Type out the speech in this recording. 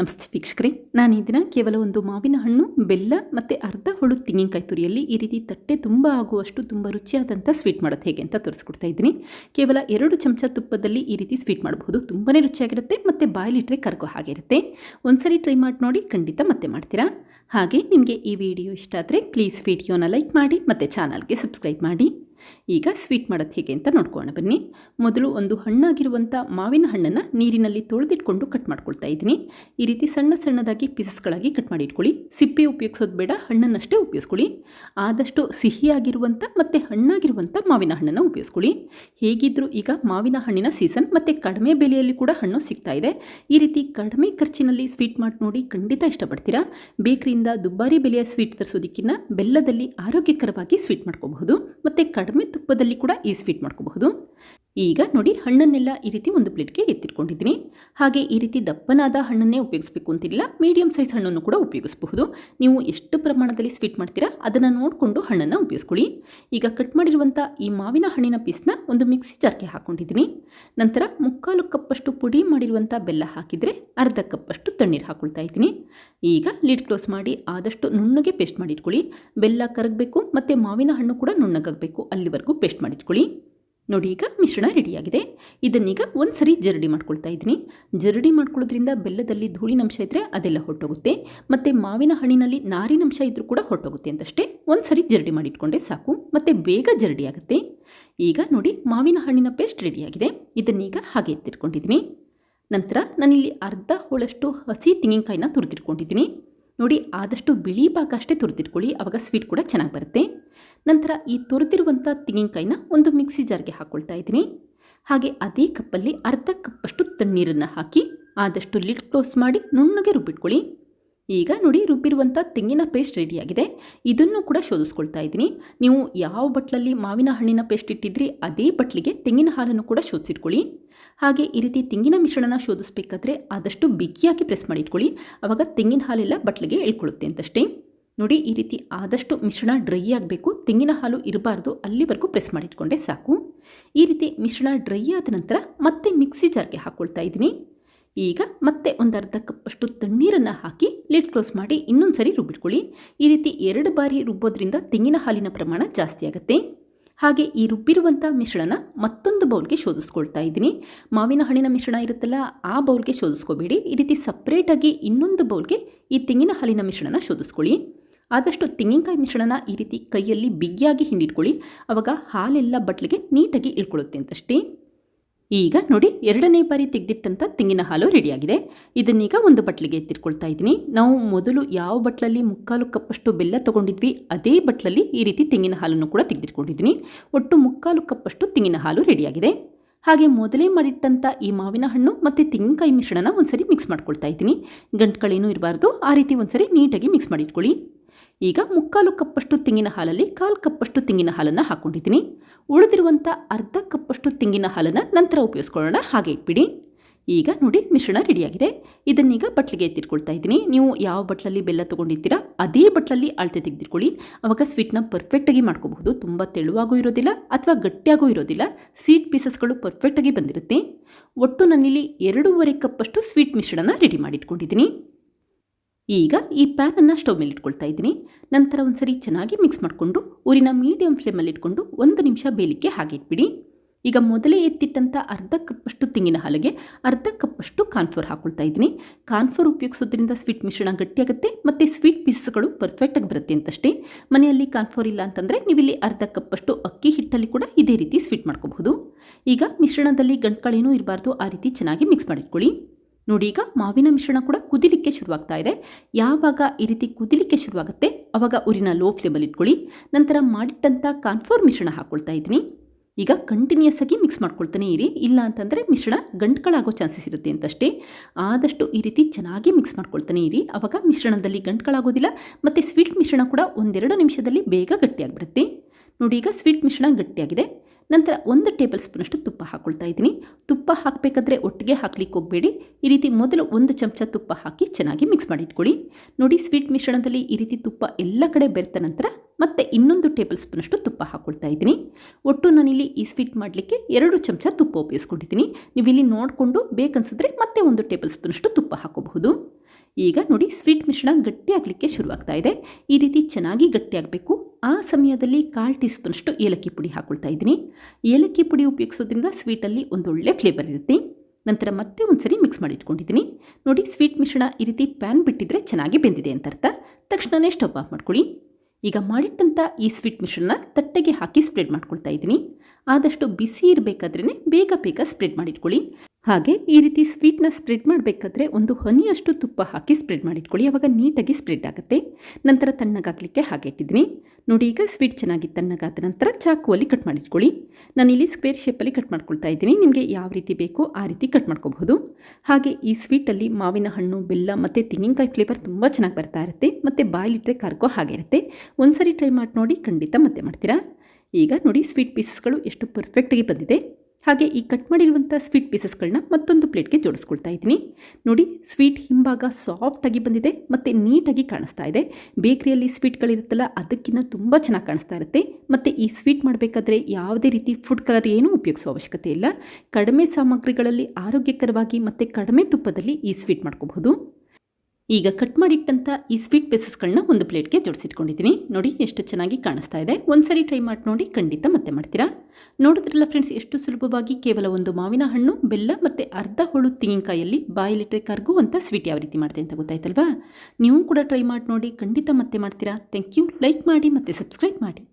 ನಮಸ್ತೆ ವೀಕ್ಷಕರೇ, ನಾನು ಈ ದಿನ ಕೇವಲ ಒಂದು ಮಾವಿನ ಹಣ್ಣು, ಬೆಲ್ಲ ಮತ್ತು ಅರ್ಧ ಹುಳು ತೆಂಗಿನಕಾಯಿ ತುರಿಯಲ್ಲಿ ಈ ರೀತಿ ತಟ್ಟೆ ತುಂಬ ಆಗುವಷ್ಟು ತುಂಬ ರುಚಿಯಾದಂಥ ಸ್ವೀಟ್ ಮಾಡೋದು ಹೇಗೆ ಅಂತ ತೋರಿಸ್ಕೊಡ್ತಾ ಇದ್ದೀನಿ. ಕೇವಲ ಎರಡು ಚಮಚ ತುಪ್ಪದಲ್ಲಿ ಈ ರೀತಿ ಸ್ವೀಟ್ ಮಾಡಬಹುದು. ತುಂಬಾ ರುಚಿಯಾಗಿರುತ್ತೆ ಮತ್ತು ಬಾಯಲ್ಲಿಟ್ಟರೆ ಕರ್ಗೋ ಹಾಗಿರುತ್ತೆ ಒಂದ್ಸರಿ ಟ್ರೈ ಮಾಡಿ ನೋಡಿ, ಖಂಡಿತ ಮತ್ತೆ ಮಾಡ್ತೀರಾ? ಹಾಗೆ ನಿಮಗೆ ಈ ವಿಡಿಯೋ ಇಷ್ಟ ಆದರೆ ಪ್ಲೀಸ್ ವಿಡಿಯೋನ ಲೈಕ್ ಮಾಡಿ ಮತ್ತು ಚಾನಲ್ಗೆ ಸಬ್ಸ್ಕ್ರೈಬ್ ಮಾಡಿ. ಈಗ ಸ್ವೀಟ್ ಮಾಡೋದು ಹೇಗೆ ಅಂತ ನೋಡ್ಕೊಳ್ಳೋಣ. ಬನ್ನಿ. ಮೊದಲು ಒಂದು ಹಣ್ಣಾಗಿರುವಂಥ ಮಾವಿನ ಹಣ್ಣನ್ನು ನೀರಿನಲ್ಲಿ ತೊಳೆದಿಟ್ಕೊಂಡು ಕಟ್ ಮಾಡ್ಕೊಳ್ತಾ ಇದ್ದೀನಿ. ಈ ರೀತಿ ಸಣ್ಣ ಸಣ್ಣದಾಗಿ ಪೀಸಸ್ಗಳಾಗಿ ಕಟ್ ಮಾಡಿ ಇಟ್ಕೊಳ್ಳಿ. ಸಿಪ್ಪೆ ಉಪಯೋಗಿಸೋದು ಬೇಡ, ಹಣ್ಣನ್ನಷ್ಟೇ ಉಪಯೋಗಿಸ್ಕೊಳ್ಳಿ. ಆದಷ್ಟು ಸಿಹಿಯಾಗಿರುವಂಥ ಮತ್ತು ಹಣ್ಣಾಗಿರುವಂಥ ಮಾವಿನ ಹಣ್ಣನ್ನು ಉಪಯೋಗಿಸ್ಕೊಳ್ಳಿ. ಹೇಗಿದ್ದರೂ ಈಗ ಮಾವಿನ ಹಣ್ಣಿನ ಸೀಸನ್ ಮತ್ತು ಕಡಿಮೆ ಬೆಲೆಯಲ್ಲಿ ಕೂಡ ಹಣ್ಣು ಸಿಗ್ತಾ ಇದೆ. ಈ ರೀತಿ ಕಡಿಮೆ ಖರ್ಚಿನಲ್ಲಿ ಸ್ವೀಟ್ ಮಾಡಿ ನೋಡಿ ಖಂಡಿತ ಇಷ್ಟಪಡ್ತೀರಾ. ಬೇಕರಿಯಿಂದ ದುಬಾರಿ ಬೆಲೆಯ ಸ್ವೀಟ್ ತರಿಸೋದಕ್ಕಿಂತ ಬೆಲ್ಲದಲ್ಲಿ ಆರೋಗ್ಯಕರವಾಗಿ ಸ್ವೀಟ್ ಮಾಡ್ಕೋಬಹುದು. ಮತ್ತು ಕಡಿಮೆ ತುಪ್ಪದಲ್ಲಿ ಕೂಡ ಈ ಸ್ವೀಟ್ ಮಾಡ್ಕೋಬಹುದು. ಈಗ ನೋಡಿ ಹಣ್ಣನ್ನೆಲ್ಲ ಈ ರೀತಿ ಒಂದು ಪ್ಲೇಟ್ಗೆ ಎತ್ತಿಟ್ಕೊಂಡಿದ್ದೀನಿ. ಹಾಗೆ ಈ ರೀತಿ ದಪ್ಪನಾದ ಹಣ್ಣನ್ನೇ ಉಪಯೋಗಿಸಬೇಕು ಅಂತಿಲ್ಲ ಮೀಡಿಯಂ ಸೈಜ್ ಹಣ್ಣನ್ನು ಕೂಡ ಉಪಯೋಗಿಸಬಹುದು. ನೀವು ಎಷ್ಟು ಪ್ರಮಾಣದಲ್ಲಿ ಸ್ವೀಟ್ ಮಾಡ್ತೀರಾ ಅದನ್ನು ನೋಡಿಕೊಂಡು ಹಣ್ಣನ್ನು ಉಪಯೋಗಿಸ್ಕೊಳ್ಳಿ. ಈಗ ಕಟ್ ಮಾಡಿರುವಂಥ ಈ ಮಾವಿನ ಹಣ್ಣಿನ ಪೀಸ್ನ ಒಂದು ಮಿಕ್ಸಿ ಜಾರ್ಗೆ ಹಾಕ್ಕೊಂಡಿದ್ದೀನಿ ನಂತರ ಮುಕ್ಕಾಲು ಕಪ್ಪಷ್ಟು ಪುಡಿ ಮಾಡಿರುವಂಥ ಬೆಲ್ಲ ಹಾಕಿದರೆ ಅರ್ಧ ಕಪ್ಪಷ್ಟು ತಣ್ಣೀರು ಹಾಕ್ಕೊಳ್ತಾ ಇದ್ದೀನಿ. ಈಗ ಲಿಡ್ ಕ್ಲೋಸ್ ಮಾಡಿ ಆದಷ್ಟು ನುಣ್ಣಗೆ ಪೇಸ್ಟ್ ಮಾಡಿಟ್ಕೊಳ್ಳಿ. ಬೆಲ್ಲ ಕರಗಬೇಕು ಮತ್ತು ಮಾವಿನ ಹಣ್ಣು ಕೂಡ ನುಣ್ಣಗಾಗಬೇಕು, ಅಲ್ಲಿವರೆಗೂ ಪೇಸ್ಟ್ ಮಾಡಿಟ್ಕೊಳ್ಳಿ. ನೋಡಿ ಈಗ ಮಿಶ್ರಣ ರೆಡಿಯಾಗಿದೆ. ಇದನ್ನೀಗ ಒಂದು ಸರಿ ಜರಡಿ ಮಾಡ್ಕೊಳ್ತಾ ಇದ್ದೀನಿ. ಜರಡಿ ಮಾಡ್ಕೊಳ್ಳೋದ್ರಿಂದ ಬೆಲ್ಲದಲ್ಲಿ ಧೂಳಿನಂಶ ಇದ್ದರೆ ಅದೆಲ್ಲ ಹೊರಟೋಗುತ್ತೆ. ಮತ್ತು ಮಾವಿನ ಹಣ್ಣಿನಲ್ಲಿ ನಾರಿನಂಶ ಇದ್ದರೂ ಕೂಡ ಹೊರಟೋಗುತ್ತೆ ಅಂತಷ್ಟೇ ಒಂದು ಸರಿ ಜರಡಿ ಮಾಡಿಟ್ಕೊಂಡೆ ಸಾಕು. ಮತ್ತು ಬೇಗ ಜರಡಿ ಆಗುತ್ತೆ. ಈಗ ನೋಡಿ ಮಾವಿನ ಹಣ್ಣಿನ ಪೇಸ್ಟ್ ರೆಡಿಯಾಗಿದೆ. ಇದನ್ನೀಗ ಹಾಗೆ ಎತ್ತಿಟ್ಕೊಂಡಿದ್ದೀನಿ. ನಂತರ ನಾನಿಲ್ಲಿ ಅರ್ಧ ಹೋಳಷ್ಟು ಹಸಿ ತೆಂಗಿನಕಾಯಿನ ತುರಿದಿಟ್ಕೊಂಡಿದ್ದೀನಿ. ನೋಡಿ, ಆದಷ್ಟು ಬಿಳಿ ಭಾಗ ಅಷ್ಟೇ ತುರಿದಿಟ್ಕೊಳ್ಳಿ ಆವಾಗ ಸ್ವೀಟ್ ಕೂಡ ಚೆನ್ನಾಗಿ ಬರುತ್ತೆ. ನಂತರ ಈ ತುರಿದಿರುವಂಥ ತೆಂಗಿನಕಾಯಿನ ಒಂದು ಮಿಕ್ಸಿ ಜಾರ್ಗೆ ಹಾಕ್ಕೊಳ್ತಾ ಇದ್ದೀನಿ. ಹಾಗೆ ಅದೇ ಕಪ್ಪಲ್ಲಿ ಅರ್ಧ ಕಪ್ಪಷ್ಟು ತಣ್ಣೀರನ್ನು ಹಾಕಿ, ಆದಷ್ಟು ಲಿಡ್ ಕ್ಲೋಸ್ ಮಾಡಿ ನುಣ್ಣಗೆ ರುಬ್ಬಿಟ್ಕೊಳ್ಳಿ. ಈಗ ನೋಡಿ ರುಬ್ಬಿರುವಂಥ ತೆಂಗಿನ ಪೇಸ್ಟ್ ರೆಡಿಯಾಗಿದೆ. ಇದನ್ನು ಕೂಡ ಶೋಧಿಸ್ಕೊಳ್ತಾ ಇದ್ದೀನಿ. ನೀವು ಯಾವ ಬಟ್ಲಲ್ಲಿ ಮಾವಿನ ಹಣ್ಣಿನ ಪೇಸ್ಟ್ ಇಟ್ಟಿದ್ರಿ ಅದೇ ಬಟ್ಲಿಗೆ ತೆಂಗಿನ ಹಾಲನ್ನು ಕೂಡ ಶೋಧಿಸಿಟ್ಕೊಳ್ಳಿ. ಹಾಗೆ ಈ ರೀತಿ ತೆಂಗಿನ ಮಿಶ್ರಣನ ಶೋಧಿಸ್ಬೇಕಾದ್ರೆ ಆದಷ್ಟು ಬಿಗಿಯಾಗಿ ಪ್ರೆಸ್ ಮಾಡಿಟ್ಕೊಳ್ಳಿ. ಆವಾಗ ತೆಂಗಿನ ಹಾಲೆಲ್ಲ ಬಟ್ಲಿಗೆ ಇಳ್ಕೊಳ್ಳುತ್ತೆ ಅಂತಷ್ಟೇ. ನೋಡಿ ಈ ರೀತಿ ಆದಷ್ಟು ಮಿಶ್ರಣ ಡ್ರೈ ಆಗಬೇಕು. ತೆಂಗಿನ ಹಾಲು ಇರಬಾರ್ದು, ಅಲ್ಲಿವರೆಗೂ ಪ್ರೆಸ್ ಮಾಡಿಟ್ಕೊಂಡೆ ಸಾಕು. ಈ ರೀತಿ ಮಿಶ್ರಣ ಡ್ರೈ ಆದ ನಂತರ ಮತ್ತೆ ಮಿಕ್ಸಿ ಜಾರ್ಗೆ ಹಾಕ್ಕೊಳ್ತಾ ಇದ್ದೀನಿ. ಈಗ ಮತ್ತೆ ಒಂದು ಅರ್ಧ ಕಪ್ಪಷ್ಟು ತಣ್ಣೀರನ್ನು ಹಾಕಿ ಲಿಡ್ ಕ್ಲೋಸ್ ಮಾಡಿ ಇನ್ನೊಂದು ಸರಿ ರುಬ್ಬಿಟ್ಕೊಳ್ಳಿ. ಈ ರೀತಿ ಎರಡು ಬಾರಿ ರುಬ್ಬೋದ್ರಿಂದ ತೆಂಗಿನ ಹಾಲಿನ ಪ್ರಮಾಣ ಜಾಸ್ತಿ ಆಗುತ್ತೆ. ಹಾಗೆ ಈ ರುಬ್ಬಿರುವಂಥ ಮಿಶ್ರಣ ಮತ್ತೊಂದು ಬೌಲ್ಗೆ ಶೋಧಿಸ್ಕೊಳ್ತಾ ಇದ್ದೀನಿ. ಮಾವಿನ ಹಣ್ಣಿನ ಮಿಶ್ರಣ ಇರುತ್ತಲ್ಲ, ಆ ಬೌಲ್ಗೆ ಶೋಧಿಸ್ಕೋಬೇಡಿ. ಈ ರೀತಿ ಸಪ್ರೇಟಾಗಿ ಇನ್ನೊಂದು ಬೌಲ್ಗೆ ಈ ತೆಂಗಿನ ಹಾಲಿನ ಮಿಶ್ರಣನ ಶೋಧಿಸ್ಕೊಳ್ಳಿ. ಆದಷ್ಟು ತೆಂಗಿನಕಾಯಿ ಮಿಶ್ರಣನ ಈ ರೀತಿ ಕೈಯಲ್ಲಿ ಬಿಗಿಯಾಗಿ ಹಿಂಡಿಟ್ಕೊಳ್ಳಿ. ಆವಾಗ ಹಾಲೆಲ್ಲ ಬಟ್ಲಿಗೆ ನೀಟಾಗಿ ಇಳ್ಕೊಳ್ಳುತ್ತೆ ಅಂತಷ್ಟೇ. ಈಗ ನೋಡಿ ಎರಡನೇ ಬಾರಿ ತೆಗೆದಿಟ್ಟಂಥ ತೆಂಗಿನ ಹಾಲು ರೆಡಿಯಾಗಿದೆ. ಇದನ್ನೀಗ ಒಂದು ಬಟ್ಲಿಗೆ ಎತ್ತಿಟ್ಕೊಳ್ತಾ ಇದ್ದೀನಿ. ನಾವು ಮೊದಲು ಯಾವ ಬಟ್ಲಲ್ಲಿ ಮುಕ್ಕಾಲು ಕಪ್ಪಷ್ಟು ಬೆಲ್ಲ ತೊಗೊಂಡಿದ್ವಿ, ಅದೇ ಬಟ್ಲಲ್ಲಿ ಈ ರೀತಿ ತೆಂಗಿನ ಹಾಲನ್ನು ಕೂಡ ತೆಗೆದಿಟ್ಕೊಂಡಿದ್ದೀನಿ. ಒಟ್ಟು ಮುಕ್ಕಾಲು ಕಪ್ಪಷ್ಟು ತೆಂಗಿನ ಹಾಲು ರೆಡಿಯಾಗಿದೆ. ಹಾಗೆ ಮೊದಲೇ ಮಾಡಿಟ್ಟಂಥ ಈ ಮಾವಿನ ಹಣ್ಣು ಮತ್ತು ತೆಂಗಿನಕಾಯಿ ಮಿಶ್ರಣನ ಒಂದ್ಸರಿ ಮಿಕ್ಸ್ ಮಾಡ್ಕೊಳ್ತಾ ಇದ್ದೀನಿ. ಗಂಟುಗಳೇನೂ ಇರಬಾರ್ದು, ಆ ರೀತಿ ಒಂದ್ಸರಿ ನೀಟಾಗಿ ಮಿಕ್ಸ್ ಮಾಡಿಟ್ಕೊಳ್ಳಿ. ಈಗ ಮುಕ್ಕಾಲು ಕಪ್ಪಷ್ಟು ತೆಂಗಿನ ಹಾಲಲ್ಲಿ ಕಾಲು ಕಪ್ಪಷ್ಟು ತೆಂಗಿನ ಹಾಲನ್ನು ಹಾಕ್ಕೊಂಡಿದ್ದೀನಿ ಉಳಿದಿರುವಂಥ ಅರ್ಧ ಕಪ್ಪಷ್ಟು ತೆಂಗಿನ ಹಾಲನ್ನು ನಂತರ ಉಪಯೋಗಿಸ್ಕೊಳ್ಳೋಣ. ಹಾಗೆ ಇಟ್ಬಿಡಿ. ಈಗ ನೋಡಿ ಮಿಶ್ರಣ ರೆಡಿಯಾಗಿದೆ. ಇದನ್ನೀಗ ಬಟ್ಲಿಗೆ ಎತ್ತಿಟ್ಕೊಳ್ತಾ ಇದ್ದೀನಿ. ನೀವು ಯಾವ ಬಟ್ಲಲ್ಲಿ ಬೆಲ್ಲ ತೊಗೊಂಡಿರ್ತೀರಾ ಅದೇ ಬಟ್ಲಲ್ಲಿ ಅಳತೆ ತೆಗೆದಿಟ್ಕೊಳ್ಳಿ. ಆವಾಗ ಸ್ವೀಟ್ನ ಪರ್ಫೆಕ್ಟಾಗಿ ಮಾಡ್ಕೋಬಹುದು. ತುಂಬ ತೆಳುವಾಗೂ ಇರೋದಿಲ್ಲ ಅಥವಾ ಗಟ್ಟಿಯಾಗೂ ಇರೋದಿಲ್ಲ. ಸ್ವೀಟ್ ಪೀಸಸ್ಗಳು ಪರ್ಫೆಕ್ಟಾಗಿ ಬಂದಿರುತ್ತೆ. ಒಟ್ಟು ನನ್ನಿಲ್ಲಿ ಎರಡೂವರೆ ಕಪ್ಪಷ್ಟು ಸ್ವೀಟ್ ಮಿಶ್ರಣನ ರೆಡಿ ಮಾಡಿಟ್ಕೊಂಡಿದ್ದೀನಿ. ಈಗ ಈ ಪ್ಯಾನನ್ನು ಸ್ಟವ್ ಮೇಲೆ ಇಟ್ಕೊಳ್ತಾ ಇದ್ದೀನಿ. ನಂತರ ಒಂದು ಸರಿ ಚೆನ್ನಾಗಿ ಮಿಕ್ಸ್ ಮಾಡಿಕೊಂಡು ಊರಿನ ಮೀಡಿಯಂ ಫ್ಲೇಮಲ್ಲಿ ಇಟ್ಕೊಂಡು ಒಂದು ನಿಮಿಷ ಬೇಲಿಕ್ಕೆ ಹಾಗೆ ಇಟ್ಬಿಡಿ. ಈಗ ಮೊದಲೇ ಎತ್ತಿಟ್ಟಂಥ ಅರ್ಧ ಕಪ್ಪಷ್ಟು ತೆಂಗಿನ ಹಾಲಿಗೆ ಅರ್ಧ ಕಪ್ಪಷ್ಟು ಕಾನ್ಫ್ಲೋರ್ ಹಾಕ್ಕೊಳ್ತಾ ಇದ್ದೀನಿ. ಕಾನ್ಫ್ಲೋರ್ ಉಪಯೋಗಿಸೋದ್ರಿಂದ ಸ್ವೀಟ್ ಮಿಶ್ರಣ ಗಟ್ಟಿಯಾಗುತ್ತೆ ಮತ್ತು ಸ್ವೀಟ್ ಪೀಸ್ಗಳು ಪರ್ಫೆಕ್ಟಾಗಿ ಬರುತ್ತೆ ಅಂತಷ್ಟೇ. ಮನೆಯಲ್ಲಿ ಕಾನ್ಫ್ಲೋರ್ ಇಲ್ಲ ಅಂತಂದರೆ ನೀವಿಲ್ಲಿ ಅರ್ಧ ಕಪ್ಪಷ್ಟು ಅಕ್ಕಿ ಹಿಟ್ಟಲ್ಲಿ ಕೂಡ ಇದೇ ರೀತಿ ಸ್ವೀಟ್ ಮಾಡ್ಕೋಬಹುದು. ಈಗ ಮಿಶ್ರಣದಲ್ಲಿ ಗಂಟ್ಕಾಳೇನೂ ಇರಬಾರ್ದು, ಆ ರೀತಿ ಚೆನ್ನಾಗಿ ಮಿಕ್ಸ್ ಮಾಡಿಟ್ಕೊಳ್ಳಿ. ನೋಡಿ ಈಗ ಮಾವಿನ ಮಿಶ್ರಣ ಕೂಡ ಕುದಿಲಿಕ್ಕೆ ಶುರುವಾಗ್ತಾ ಇದೆ. ಯಾವಾಗ ಈ ರೀತಿ ಕುದಿಲಿಕ್ಕೆ ಶುರುವಾಗುತ್ತೆ ಆವಾಗ ಊರಿನ ಲೋ ಫ್ಲೇಮಲ್ಲಿ ಇಟ್ಕೊಳ್ಳಿ. ನಂತರ ಮಾಡಿಟ್ಟಂಥ ಕಾನ್ಫೋರ್ ಮಿಶ್ರಣ ಹಾಕ್ಕೊಳ್ತಾ ಇದ್ದೀನಿ. ಈಗ ಕಂಟಿನ್ಯೂಸ್ ಆಗಿ ಮಿಕ್ಸ್ ಮಾಡ್ಕೊಳ್ತಾನೆ ಇರಿ. ಇಲ್ಲ ಅಂತಂದರೆ ಮಿಶ್ರಣ ಗಂಟುಗಳಾಗೋ ಚಾನ್ಸಸ್ ಇರುತ್ತೆ ಅಂತಷ್ಟೇ. ಆದಷ್ಟು ಈ ರೀತಿ ಚೆನ್ನಾಗಿ ಮಿಕ್ಸ್ ಮಾಡ್ಕೊಳ್ತಾನೆ ಇರಿ. ಅವಾಗ ಮಿಶ್ರಣದಲ್ಲಿ ಗಂಟುಗಳಾಗೋದಿಲ್ಲ ಮತ್ತು ಸ್ವೀಟ್ ಮಿಶ್ರಣ ಕೂಡ ಒಂದೆರಡು ನಿಮಿಷದಲ್ಲಿ ಬೇಗ ಗಟ್ಟಿಯಾಗಿಬಿಡುತ್ತೆ. ನೋಡಿ ಈಗ ಸ್ವೀಟ್ ಮಿಶ್ರಣ ಗಟ್ಟಿಯಾಗಿದೆ. ನಂತರ ಒಂದು ಟೇಬಲ್ ಸ್ಪೂನಷ್ಟು ತುಪ್ಪ ಹಾಕ್ಕೊಳ್ತಾ ಇದ್ದೀನಿ. ತುಪ್ಪ ಹಾಕಬೇಕಾದ್ರೆ ಒಟ್ಟಿಗೆ ಹಾಕ್ಲಿಕ್ಕೆ ಹೋಗಬೇಡಿ. ಈ ರೀತಿ ಮೊದಲು ಒಂದು ಚಮಚ ತುಪ್ಪ ಹಾಕಿ ಚೆನ್ನಾಗಿ ಮಿಕ್ಸ್ ಮಾಡಿ ಇಟ್ಕೊಳ್ಳಿ ನೋಡಿ ಸ್ವೀಟ್ ಮಿಶ್ರಣದಲ್ಲಿ ಈ ರೀತಿ ತುಪ್ಪ ಎಲ್ಲ ಕಡೆ ಬೆರೆತ ನಂತರ ಮತ್ತೆ ಇನ್ನೊಂದು ಟೇಬಲ್ ಸ್ಪೂನಷ್ಟು ತುಪ್ಪ ಹಾಕ್ಕೊಳ್ತಾ ಇದ್ದೀನಿ. ಒಟ್ಟು ನಾನಿಲ್ಲಿ ಈ ಸ್ವೀಟ್ ಮಾಡಲಿಕ್ಕೆ ಎರಡು ಚಮಚ ತುಪ್ಪ ಉಪಯೋಗಿಸ್ಕೊಂಡಿದ್ದೀನಿ. ನೀವು ಇಲ್ಲಿ ನೋಡಿಕೊಂಡು ಬೇಕನ್ಸಿದ್ರೆ ಮತ್ತೆ ಒಂದು ಟೇಬಲ್ ಸ್ಪೂನಷ್ಟು ತುಪ್ಪ ಹಾಕೋಬಹುದು. ಈಗ ನೋಡಿ ಸ್ವೀಟ್ ಮಿಶ್ರಣ ಗಟ್ಟಿ ಆಗಲಿಕ್ಕೆ ಶುರುವಾಗ್ತಾ ಇದೆ. ಈ ರೀತಿ ಚೆನ್ನಾಗಿ ಗಟ್ಟಿ ಆಗಬೇಕು ಆ ಸಮಯದಲ್ಲಿ ಕಾಲು ಟೀ ಸ್ಪೂನಷ್ಟು ಏಲಕ್ಕಿ ಪುಡಿ ಹಾಕ್ಕೊಳ್ತಾ ಇದ್ದೀನಿ. ಏಲಕ್ಕಿ ಪುಡಿ ಉಪಯೋಗಿಸೋದ್ರಿಂದ ಸ್ವೀಟಲ್ಲಿ ಒಂದೊಳ್ಳೆ ಫ್ಲೇವರ್ ಇರುತ್ತೆ. ನಂತರ ಮತ್ತೆ ಒಂದ್ಸರಿ ಮಿಕ್ಸ್ ಮಾಡಿ ಇಟ್ಕೊಂಡಿದ್ದೀನಿ ನೋಡಿ ಸ್ವೀಟ್ ಮಿಶ್ರಣ ಈ ರೀತಿ ಪ್ಯಾನ್ ಬಿಟ್ಟಿದ್ರೆ ಚೆನ್ನಾಗಿ ಬೆಂದಿದೆ ಅಂತ ಅರ್ಥ. ತಕ್ಷಣವೇ ಸ್ಟವ್ ಆಫ್ ಮಾಡ್ಕೊಳ್ಳಿ. ಈಗ ಮಾಡಿಟ್ಟಂಥ ಈ ಸ್ವೀಟ್ ಮಿಶ್ರಣ ತಟ್ಟೆಗೆ ಹಾಕಿ ಸ್ಪ್ರೆಡ್ ಮಾಡ್ಕೊಳ್ತಾ ಇದ್ದೀನಿ. ಆದಷ್ಟು ಬಿಸಿ ಇರಬೇಕಾದ್ರೇ ಬೇಗ ಬೇಗ ಸ್ಪ್ರೆಡ್ ಮಾಡಿಟ್ಕೊಳ್ಳಿ. ಹಾಗೆ ಈ ರೀತಿ ಸ್ವೀಟ್ನ ಸ್ಪ್ರೆಡ್ ಮಾಡಬೇಕಾದ್ರೆ ಒಂದು ಹನಿಯಷ್ಟು ತುಪ್ಪ ಹಾಕಿ ಸ್ಪ್ರೆಡ್ ಮಾಡಿಟ್ಕೊಳ್ಳಿ. ಆವಾಗ ನೀಟಾಗಿ ಸ್ಪ್ರೆಡ್ ಆಗುತ್ತೆ. ನಂತರ ತಣ್ಣಗಾಗಲಿಕ್ಕೆ ಹಾಗೆ ಇಟ್ಟಿದ್ದೀನಿ. ನೋಡಿ, ಈಗ ಸ್ವೀಟ್ ಚೆನ್ನಾಗಿ ತಣ್ಣಗಾದ ನಂತರ ಚಾಕುವಲ್ಲಿ ಕಟ್ ಮಾಡಿಟ್ಕೊಳ್ಳಿ. ನಾನಿಲ್ಲಿ ಸ್ಕ್ವೇರ್ ಶೇಪಲ್ಲಿ ಕಟ್ ಮಾಡ್ಕೊಳ್ತಾ ಇದ್ದೀನಿ. ನಿಮಗೆ ಯಾವ ರೀತಿ ಬೇಕೋ ಆ ರೀತಿ ಕಟ್ ಮಾಡ್ಕೋಬಹುದು. ಹಾಗೆ ಈ ಸ್ವೀಟಲ್ಲಿ ಮಾವಿನ ಹಣ್ಣು, ಬೆಲ್ಲ ಮತ್ತು ತೆಂಗಿನಕಾಯಿ ಫ್ಲೇವರ್ ತುಂಬ ಚೆನ್ನಾಗಿ ಬರ್ತಾ ಇರುತ್ತೆ. ಮತ್ತು ಬಾಯಿಲಿಟ್ಟರೆ ಕರ್ಕೋ ಹಾಗೆ ಇರುತ್ತೆ. ಒಂದ್ಸರಿ ಟ್ರೈ ಮಾಡಿ ನೋಡಿ ಖಂಡಿತ ಮತ್ತೆ ಮಾಡ್ತೀರಾ? ಈಗ ನೋಡಿ ಸ್ವೀಟ್ ಪೀಸಸ್ಗಳು ಎಷ್ಟು ಪರ್ಫೆಕ್ಟಾಗಿ ಬಂದಿದೆ. ಹಾಗೆ ಈ ಕಟ್ ಮಾಡಿರುವಂಥ ಸ್ವೀಟ್ ಪೀಸಸ್ಗಳನ್ನ ಮತ್ತೊಂದು ಪ್ಲೇಟ್ಗೆ ಜೋಡಿಸ್ಕೊಳ್ತಾ ಇದ್ದೀನಿ. ನೋಡಿ ಸ್ವೀಟ್ ಹಿಂಭಾಗ ಸಾಫ್ಟಾಗಿ ಬಂದಿದೆ ಮತ್ತು ನೀಟಾಗಿ ಕಾಣಿಸ್ತಾ ಇದೆ. ಬೇಕ್ರಿಯಲ್ಲಿ ಸ್ವೀಟ್ಗಳಿರುತ್ತಲ್ಲ ಅದಕ್ಕಿಂತ ತುಂಬ ಚೆನ್ನಾಗಿ ಕಾಣಿಸ್ತಾ ಇರುತ್ತೆ. ಮತ್ತು ಈ ಸ್ವೀಟ್ ಮಾಡಬೇಕಾದ್ರೆ ಯಾವುದೇ ರೀತಿ ಫುಡ್ ಕಲರ್ ಏನೂ ಉಪಯೋಗಿಸುವ ಅವಶ್ಯಕತೆ ಇಲ್ಲ. ಕಡಿಮೆ ಸಾಮಗ್ರಿಗಳಲ್ಲಿ ಆರೋಗ್ಯಕರವಾಗಿ ಮತ್ತು ಕಡಿಮೆ ತುಪ್ಪದಲ್ಲಿ ಈ ಸ್ವೀಟ್ ಮಾಡ್ಕೋಬಹುದು. ಈಗ ಕಟ್ ಮಾಡಿಟ್ಟಂಥ ಈ ಸ್ವೀಟ್ ಪೀಸಸ್ಗಳನ್ನ ಒಂದು ಪ್ಲೇಟ್ಗೆ ಜೋಡಿಸಿಟ್ಕೊಂಡಿದ್ದೀನಿ. ನೋಡಿ ಎಷ್ಟು ಚೆನ್ನಾಗಿ ಕಾಣಿಸ್ತಾ ಇದೆ. ಒಂದ್ಸರಿ ಟ್ರೈ ಮಾಡಿ ನೋಡಿ ಖಂಡಿತ ಮತ್ತೆ ಮಾಡ್ತೀರಾ? ನೋಡಿದ್ರಲ್ಲ ಫ್ರೆಂಡ್ಸ್ ಎಷ್ಟು ಸುಲಭವಾಗಿ ಕೇವಲ ಒಂದು ಮಾವಿನ ಹಣ್ಣು, ಬೆಲ್ಲ ಮತ್ತು ಅರ್ಧ ಹುಳು ತೆಂಗಿನಕಾಯಲ್ಲಿ ಬಾಯಲ್ಲಿಟ್ಟರೆ ಕರ್ಗುವಂಥ ಸ್ವೀಟ್ ಯಾವ ರೀತಿ ಮಾಡ್ತೆ ಅಂತ ಗೊತ್ತಾಯ್ತಲ್ವಾ? ನೀವು ಕೂಡ ಟ್ರೈ ಮಾಡಿ ನೋಡಿ ಖಂಡಿತ ಮತ್ತೆ ಮಾಡ್ತೀರಾ? ಥ್ಯಾಂಕ್ ಯು ಲೈಕ್ ಮಾಡಿ ಮತ್ತು ಸಬ್ಸ್ಕ್ರೈಬ್ ಮಾಡಿ.